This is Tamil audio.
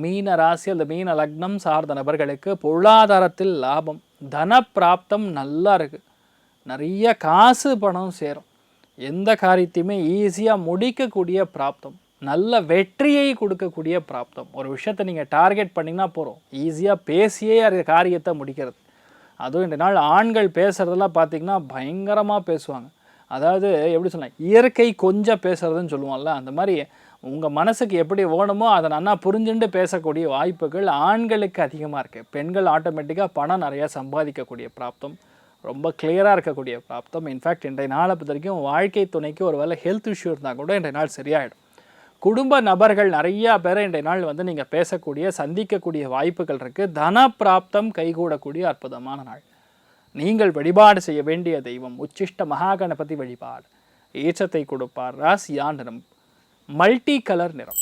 மீன ராசி அல்லது மீன லக்னம் சார்ந்த நபர்களுக்கு பொருளாதாரத்தில் லாபம் தன பிராப்தம் நல்லா இருக்கு. நிறைய காசு பணம் சேரும். எந்த காரியத்தையுமே ஈஸியாக முடிக்கக்கூடிய பிராப்தம் நல்ல வெற்றியை கொடுக்கக்கூடிய பிராப்தம். ஒரு விஷயத்தை நீங்கள் டார்கெட் பண்ணிங்கன்னா போகிறோம் ஈஸியாக பேசியே அது காரியத்தை முடிக்கிறது. அதுவும் இந்த நாள் ஆண்கள் பேசுகிறதெல்லாம் பார்த்தீங்கன்னா பயங்கரமாக பேசுவாங்க. அதாவது எப்படி சொல்லலாம் இயற்கை கொஞ்சம் பேசுறதுன்னு சொல்லுவோம்ல அந்த மாதிரி உங்கள் மனசுக்கு எப்படி வேணுமோ அதை நல்லா புரிஞ்சுட்டு பேசக்கூடிய வாய்ப்புகள் ஆண்களுக்கு அதிகமாக இருக்குது பெண்கள் ஆட்டோமேட்டிக்காக பணம் நிறையா சம்பாதிக்கக்கூடிய பிராப்தம் ரொம்ப கிளியராக இருக்கக்கூடிய பிராப்தம். இன்ஃபேக்ட் இன்றைய நாளை பொறுத்த வரைக்கும் வாழ்க்கை துணைக்கு ஒரு வேலை ஹெல்த் இஷ்யூ இருந்தால் கூட இன்றைய நாள் சரியாயிடும். குடும்ப நபர்கள் நிறையா பேரை இன்றைய நாள் வந்து நீங்கள் பேசக்கூடிய சந்திக்கக்கூடிய வாய்ப்புகள் இருக்குது தன பிராப்தம் கைகூடக்கூடிய அற்புதமான நாள். நீங்கள் வழிபாடு செய்ய வேண்டிய தெய்வம் உச்சிஷ்ட மகாகணபதி வழிபாடு. ஏற்றத்தை கொடுப்பார். ராசியா நிறம் மல்டி கலர் நிறம்.